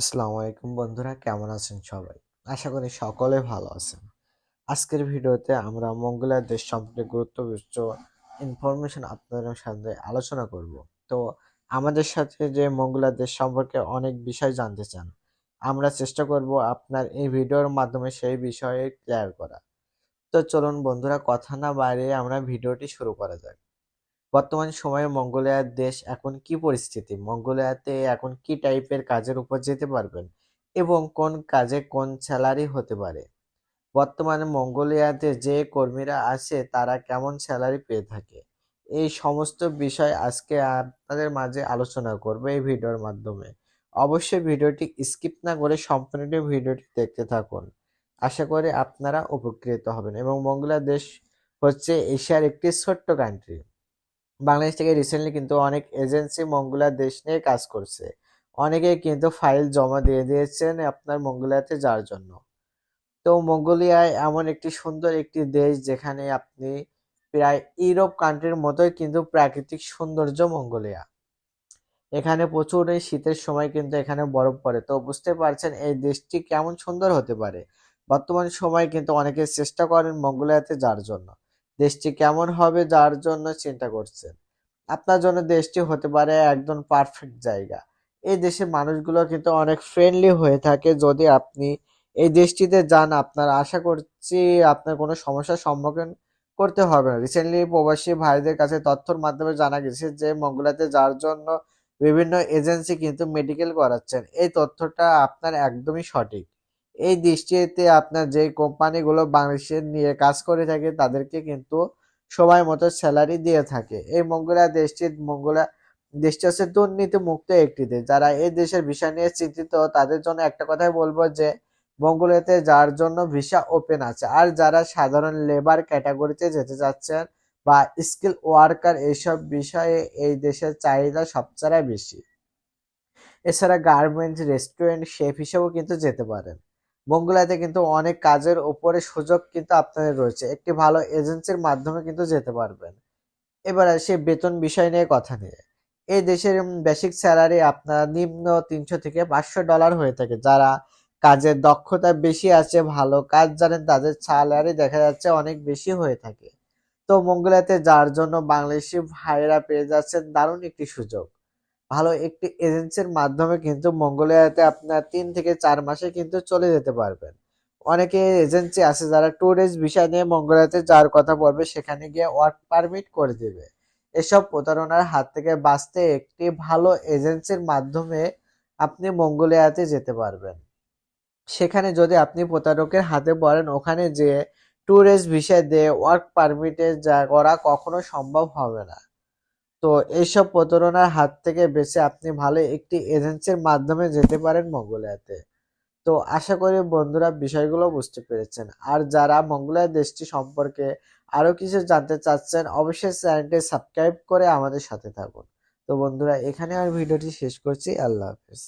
আসসালামু আলাইকুম বন্ধুরা, কেমন আছেন সবাই? আশা করি সকলে ভালো আছেন। আজকের ভিডিওতে আমরা মঙ্গোলিয়া দেশ সম্পর্কে গুরুত্বপূর্ণ ইনফরমেশন আপনাদের সাথে আলোচনা করব। তো আমাদের সাথে যে মঙ্গোলিয়া দেশ সম্পর্কে অনেক বিষয় জানতে চান, আমরা চেষ্টা করব আপনার এই ভিডিওর মাধ্যমে সেই বিষয়ে ক্লিয়ার করা তো চলুন বন্ধুরা, কথা না বাড়িয়ে আমরা ভিডিওটি শুরু করা যাক। বর্তমান সময়ে মঙ্গোলিয়ার দেশ এখন কি পরিস্থিতি? মঙ্গোলিয়াতে এখন কি টাইপের কাজের উপর যেতে পারবেন? এবং কোন কাজে কোন স্যালারি হতে পারে? বর্তমানে মঙ্গোলিয়াতে যে কর্মীরা আছে, তারা কেমন স্যালারি পেয়ে থাকে? এই সমস্ত বিষয় আজকে আপনাদের মাঝে আলোচনা করব এই ভিডিওর মাধ্যমে। অবশ্যই ভিডিওটি স্কিপ না করে সম্পূর্ণ ভিডিওটি দেখতে থাকুন। আশা করি আপনারা উপকৃত হবেন। এবং মঙ্গোলিয়া দেশ হচ্ছে এশিয়ার একটি ছোট্ট কান্ট্রি বাংলাদেশ থেকে রিসেন্টলি কিন্তু অনেক এজেন্সি মঙ্গোলিয়া দেশ নিয়ে কাজ করছে। অনেকে কিন্তু ফাইল জমা দিয়ে দিয়েছেন আপনার মঙ্গোলিয়াতে যাওয়ার জন্য। তো মঙ্গোলিয়ায় এমন একটি সুন্দর একটি দেশ যেখানে আপনি প্রায় ইউরোপ কান্ট্রির মতোই কিন্তু প্রাকৃতিক সৌন্দর্য মঙ্গোলিয়া। এখানে প্রচুর এই শীতের সময় কিন্তু এখানে বরফ পড়ে। তো বুঝতে পারছেন এই দেশটি কেমন সুন্দর হতে পারে? বর্তমান সময় কিন্তু অনেকে চেষ্টা করেন মঙ্গোলিয়াতে যাওয়ার জন্য। দেশটি কেমন হবে যার জন্য চিন্তা করছেন? আপনার জন্য দেশটি হতে পারে একদম পারফেক্ট জায়গা। এই দেশের মানুষগুলো কিন্তু অনেক ফ্রেন্ডলি হয়ে থাকে। যদি আপনি এই দেশটিতে যান, আপনার আশা করছি আপনার কোনো সমস্যার সম্মুখীন করতে হবে না। রিসেন্টলি প্রবাসী ভাইদের কাছে তথ্যর মাধ্যমে জানা গেছে যে মঙ্গলাতে যার জন্য বিভিন্ন এজেন্সি কিন্তু মেডিকেল করাচ্ছেন। এই তথ্যটা আপনার একদমই সঠিক। এই দৃষ্টিতে আপনার যে কোম্পানিগুলো বাংলাদেশে নিয়ে কাজ করে থাকে, তাদেরকে কিন্তু সময় মতো স্যালারি দিয়ে থাকে। এই মঙ্গোলিয়া দেশটি মঙ্গোলিয়া দেশটি হচ্ছে দুর্নীতি মুক্ত একটি দেশ যারা এই দেশের বিষয় নিয়ে চিন্তিত, তাদের জন্য একটা কথাই বলব যে, মঙ্গোলিয়াতে যার জন্য ভিসা ওপেন আছে, আর যারা সাধারণ লেবার ক্যাটাগরিতে যেতে চাচ্ছেন বা স্কিল ওয়ার্কার এইসব বিষয়ে এই দেশের চাহিদা সবচেয়ে বেশি। এছাড়া গার্মেন্টস রেস্টুরেন্ট শেফ হিসেবেও কিন্তু যেতে পারেন। মঙ্গোলিয়াতে কিন্তু অনেক কাজের উপরে সুযোগ কিন্তু আপনাদের রয়েছে। একটি ভালো এজেন্সির মাধ্যমে কিন্তু যেতে পারবেন। এবার আসে বেতন বিষয় নিয়ে কথা নিয়ে। এই দেশের বেসিক স্যালারি আপনার নিম্ন তিনশো থেকে পাঁচশো ডলার হয়ে থাকে। যারা কাজের দক্ষতা বেশি আছে, ভালো কাজ জানেন, তাদের স্যালারি দেখা যাচ্ছে অনেক বেশি হয়ে থাকে। তো মঙ্গলাতে যার জন্য বাংলাদেশি ভাইরা পেয়ে যাচ্ছেন দারুণ একটি সুযোগ। ভালো একটি এজেন্সির মাধ্যমে কিন্তু মঙ্গোলিয়াতে আপনার তিন থেকে চার মাসে কিন্তু চলে যেতে পারবেন। অনেকে এজেন্সি আছে যারা ট্যুরিস্ট ভিসা নিয়ে মঙ্গোলিয়াতে যাওয়ার কথা বলবে, সেখানে গিয়ে ওয়ার্ক পারমিট করে দেবে। এসব প্রতারণার হাত থেকে বাঁচতে একটি ভালো এজেন্সির মাধ্যমে আপনি মঙ্গোলিয়াতে যেতে পারবেন। সেখানে যদি আপনি প্রতারকের হাতে পড়েন, ওখানে যে ট্যুরিস্ট ভিসা দিয়ে ওয়ার্ক পারমিটে যা করা কখনো সম্ভব হবে না। তো এইসব প্রতারণার হাত থেকে বেঁচে আপনি ভালো একটি এজেন্সির মাধ্যমে যেতে পারেন মঙ্গোলিয়াতে। তো আশা করি বন্ধুরা বিষয়গুলো বুঝতে পেরেছেন। আর যারা মঙ্গোলিয়া দেশটি সম্পর্কে আরও কিছু জানতে চাচ্ছেন, অবশ্যই চ্যানেলটি সাবস্ক্রাইব করে আমাদের সাথে থাকুন। তো বন্ধুরা এখানে আর ভিডিওটি শেষ করছি। আল্লাহ হাফেজ।